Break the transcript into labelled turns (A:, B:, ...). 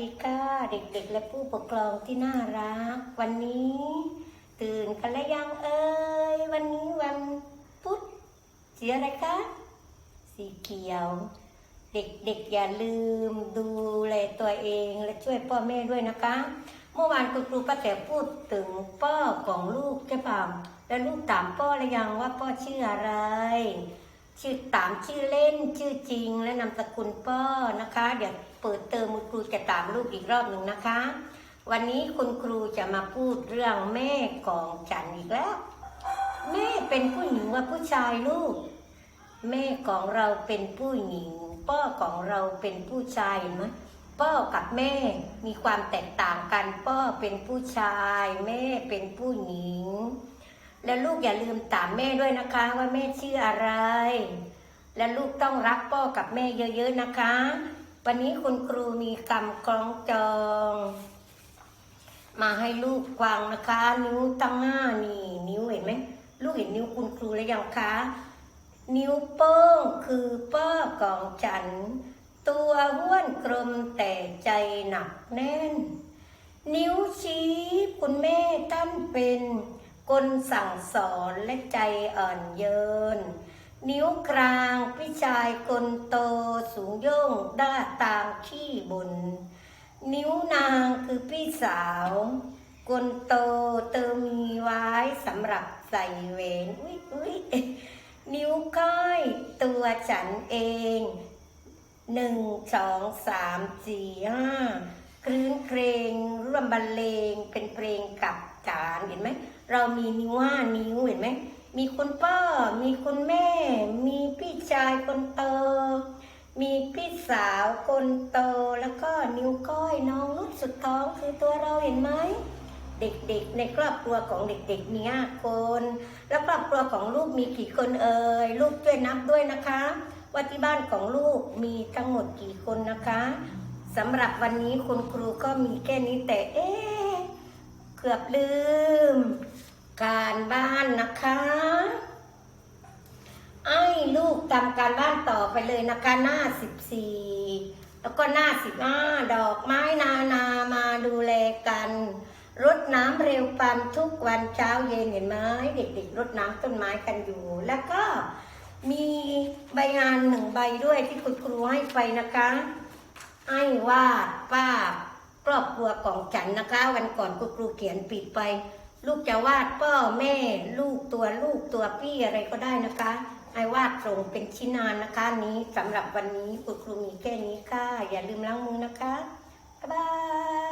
A: ดีค่ะเด็กๆ และผู้ปกครองที่น่ารัก วันนี้ ตื่นกันแล้วยังเอ่ยวันนี้วันพุธสีอะไรคะสีเขียว เด็กๆอย่าลืมดูแลตัวเองและช่วยพ่อแม่ด้วยนะคะ เมื่อวานคุณครูป้าแต๋พูดถึงพ่อของลูกใช่เปล่าแล้วลูกถามพ่อหรือยังว่าพ่อชื่ออะไร ชื่อตามชื่อเล่นชื่อจริงและนามสกุลพ่อนะคะ เดี๋ยวเปิดเทอมคุณครูจะตามลูกอีกรอบหนึ่งนะคะ วันนี้คุณครูจะมาพูดเรื่องแม่ของฉันอีกแล้ว แม่เป็นผู้หญิงว่าผู้ชายลูก แม่ของเราเป็นผู้หญิงพ่อของเราเป็นผู้ชายเห็นไหมพ่อกับแม่มีความแตกต่างกันพ่อเป็นผู้ชาย แม่เป็นผู้หญิง และลูกอย่าลืมถามแม่ด้วยนะคะ ว่าแม่ชื่ออะไร และลูกต้องรักพ่อกับแม่เยอะๆนะคะ วันนี้คุณครูมีคำคล้องจอง มาให้ลูกฟังนะคะ นิ้วตั้งห้านี่นิ้วเห็นไหมลูกเห็นนิ้วคุณครูแล้วยังคะนิ้วโป้งคือป้อของฉัน ตัวห้วนกลมแต่ใจหนักแน่น นิ้วชี้คุณแม่ท่านเป็น คนสั่งสอนและใจอ่อนโยนนิ้วกลางพี่ชายคนโตสูงโย่งด้าตามขี้บนนิ้วนางคือพี่สาวคนโตเติมมีไว้สำหรับใส่เวนอุ้ยอุ้ยนิ้วก้อยตัวฉันเองหนึ่งสองสามสี่ห้าคลื่นเพลงร่วมบรรเลงเป็นเพลงกับจานเห็นไหม เรามีนิ้วห้านิ้วเห็นไหมมีคุณพ่อมีคุณแม่ มีพี่ชายคนโต มีพี่สาวคนโต แล้วก็นิ้วก้อยน้องนุชสุดท้องคือตัวเราเห็นไหม เด็กๆ ในครอบครัวของเด็กๆมีห้าคน แล้วครอบครัวของลูกมีกี่คนเอ่ย ลูกช่วยนับด้วยนะคะว่าที่บ้านของลูกมีทั้งหมดกี่คนนะคะสำหรับวันนี้คุณครูก็มีแค่นี้แต่เเกือบลืม การบ้านนะคะ ไอ้ลูกทำการบ้านต่อไปเลยนะคะหน้าสิบสี่แล้วก็หน้าสิบห้าดอกไม้นานามาดูแลกันรดน้ำเร็วปันทุกวันเช้าเย็นเห็นไหมเด็กๆรดน้ำต้นไม้กันอยู่ แล้วก็มีใบงานหนึ่งใบด้วยที่คุณครูให้ไปนะคะไอ้วาดภาพ ครอบครัวของฉันนะคะ วันก่อนคุณครูเขียนปิดไป ลูกจะวาดพ่อแม่ ลูกตัวลูกตัวพี่อะไรก็ได้นะคะไอวาดส่งเป็นชิ้นนานนะคะนี้สำหรับวันนี้คุณครูมีแค่นี้ค่ะ อย่าลืมล้างมือนะคะบ๊ายบาย